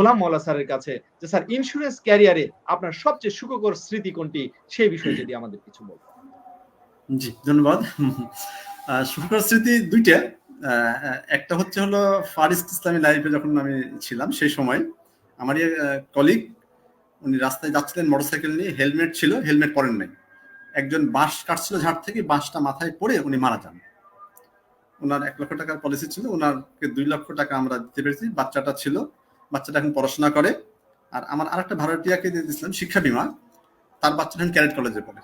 গোলাম মোল্লা স্যারের কাছে যে, স্যার ইন্স্যুরেন্স ক্যারিয়ারে আপনার সবচেয়ে সুখকর স্মৃতি কোনটি? সেই বিষয়ে যদি আমাদের কিছু বলতেন। জি, ধন্যবাদ। সুখকর স্মৃতি দুইটা। একটা হচ্ছে হলো ফারিস্ট ইসলামী লাইফে যখন আমি ছিলাম, সেই সময় আমার কলিগ উনি রাস্তায় যাচ্ছিলেন মোটরসাইকেল নিয়ে হেলমেট ছিল হেলমেট পরেন নাই। একজন বাঁশ কাটছিল ঝাড় থেকে, বাঁশটা মাথায় পড়ে উনি মারা যান। ওনার এক লক্ষ টাকার পলিসি ছিল ওনারকে দুই লক্ষ টাকা আমরা দিতে পেরেছি, বাচ্চাটা ছিল বাচ্চাটা এখন পড়াশোনা করে। আর আমার আরেকটা ভাড়াটিয়াকে দিয়ে দিয়েছিলাম শিক্ষা বিমা। তার বাচ্চাটা এখন ক্যারেট কলেজে পড়ে।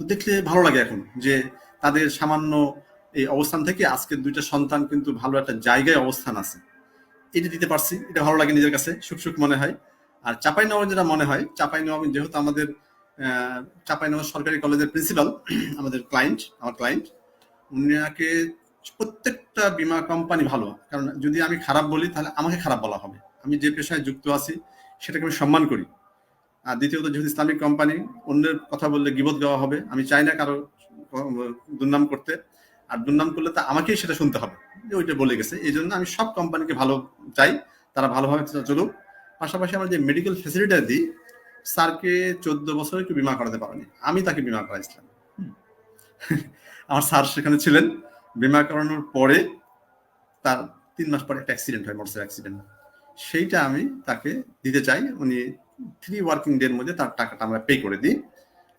তো দেখলে ভালো লাগে এখন যে তাদের সামান্য এই অবস্থান থেকে আজকে দুইটা সন্তান কিন্তু ভালো একটা জায়গায় অবস্থান আছে। এটা দিতে পারছি, এটা ভালো লাগে নিজের কাছে, সুখ সুখ মনে হয়। আর চাপাই নবাব যেটা মনে হয় চাপাই নবাব যেহেতু আমাদের চাপাই নবাব সরকারি কলেজের প্রিন্সিপাল, আমাদের ক্লায়েন্ট আমার ক্লায়েন্ট উনাকে প্রত্যেকটা বিমা কোম্পানি ভালো। কারণ যদি আমি খারাপ বলি, তাহলে আমাকে খারাপ বলা হবে। আমি যে পেশায় যুক্ত আছি সেটাকে আমি সম্মান করি। আর দ্বিতীয়ত যেহেতু ইসলামিক কোম্পানি অন্যের কথা বললে গিবত গাওয়া হবে। আমি চাই না কারও দুর্নাম করতে। আর দুর্নাম করলে তা আমাকেই সেটা শুনতে হবে। যে ওইটা বলে গেছে। এই জন্য আমি সব কোম্পানিকে ভালো চাই। তারা ভালোভাবে চলুক। পাশাপাশি আমরা যে মেডিকেল ফেসিলিটি দিই স্যারকে চোদ্দ বছর একটু বিমা করাতে পারেনি। আমি তাকে বিমা করাইছিলাম। আমার স্যার সেখানে ছিলেন। বিমা করানোর পরে তার তিন মাস পরে একটা অ্যাক্সিডেন্ট হয় মোটরসাইকেল অ্যাক্সিডেন্ট সেইটা আমি তাকে দিতে চাই। উনি থ্রি ওয়ার্কিং ডে এর মধ্যে তার টাকাটা আমরা পে করে দিই।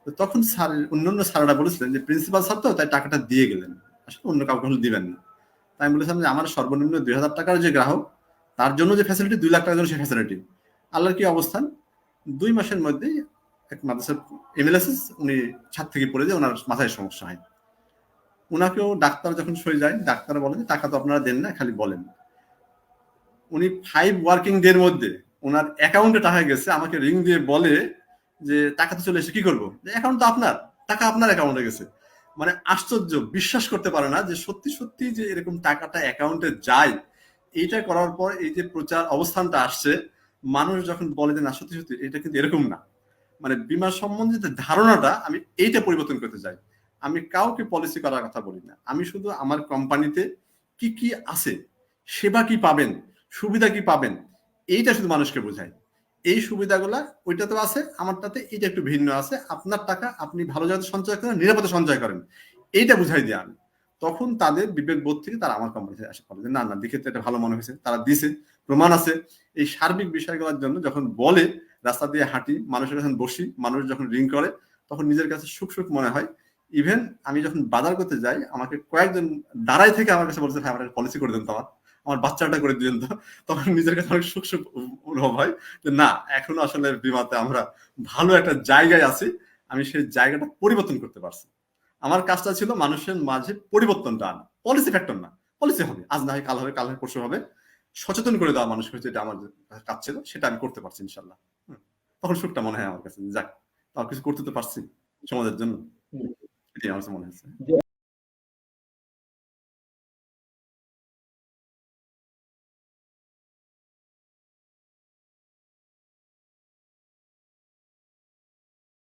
তো তখন স্যার, অন্যান্য স্যাররা বলেছিলেন যে প্রিন্সিপাল স্যার তো, তাই টাকাটা দিয়ে গেলেন। আসলে অন্য কাউকে হলে দিবেন না। তাই আমি বলেছিলাম যে, আমার সর্বনিম্ন দুই হাজার টাকার যে গ্রাহক, তার জন্য যে ফ্যাসিলিটি দুই লাখ টাকার জন্য সেই ফ্যাসিলিটি আল্লাহর কি অবস্থান? দুই মাসের মধ্যেই এক মাদ্রাসার এমএলএসএস উনি ছাদ থেকে পড়ে যায়, ওনার মাথায় সমস্যা হয়। ওনাকেও ডাক্তার যখন সরে যায়, ডাক্তার বলে যে, টাকা তো আপনারা দেন না, খালি বলেন। উনি ফাইভ ওয়ার্কিং ডে এর মধ্যে ওনার অ্যাকাউন্টে টাকা গেছে, আমাকে রিং দিয়ে বলে যে, টাকা তো চলে এসে কি করব? অ্যাকাউন্ট তো আপনার, টাকা আপনার অ্যাকাউন্টে গেছে। মানে আশ্চর্য, বিশ্বাস করতে পারে না যে, সত্যি সত্যি যে, এরকম টাকাটা অ্যাকাউন্টে যায়। এইটা করার পর এই যে প্রচার অবস্থানটা আসছে, মানুষ যখন বলে যে, না, সত্যি সত্যি, এটা কিন্তু এরকম না। মানে বিমা সম্বন্ধিত ধারণাটা আমি এইটা পরিবর্তন করতে চাই। আমি কাউকে পলিসি করার কথা বলি না। আমি শুধু আমার কোম্পানিতে কি কি আছে, সেবা কি পাবেন সুবিধা কি পাবেন? এইটা শুধু মানুষকে বোঝাই এই সুবিধাগুলা ওইটা তো আছে, আমারটাতে এটা একটু ভিন্ন আছে। আপনার টাকা আপনি ভালো জায়গাতে সঞ্চয় করেন, নিরাপদে সঞ্চয় করেন। এইটা বুঝাই দিয়ে আমি তখন তাদের বিবেক বোধ থেকে তারা আমার কোম্পানিতে আসে। যে, না না দেখে এটা ভালো মনে হয়েছে। তারা দিছে, প্রমাণ আছে। এই সার্বিক বিষয়গুলোর জন্য যখন বলে, রাস্তা দিয়ে হাঁটি, মানুষের কাছে বসি, মানুষ যখন রিং করে, তখন নিজের কাছে সুখ সুখ মনে হয়। ইভেন আমি যখন বাজার করতে যাই, আমাকে কয়েকজন দাঁড়াই থেকে আমার কাছে বলছে, ভাই আমার পলিসি করে দেন তো আমার বাচ্চাটা করে দিলেন তো। তখন নিজের কাছে অনেক সুখ সুখ অনুভব হয় যে না এখনও আসলে বিমাতে আমরা ভালো একটা জায়গায় আছি। আমি সেই জায়গাটা পরিবর্তন করতে পারছি। আমার কাজটা ছিল মানুষের মাঝে পরিবর্তনটা আনা। পলিসি ফ্যাক্টর না। পলিসি হবে। আজ না হয় কাল হবে কাল হয় পরশু হবে। সচেতন করে দেওয়া মানুষকে যেটা আমার কাজ ছিল সেটা আমি করতে পারছি ইনশাল্লাহ। তখন সুখটা মনে হয় আমার কাছে যাক তাও কিছু করতে তো পারছি সমাজের জন্য। এটাই আমার মনে হয়েছে।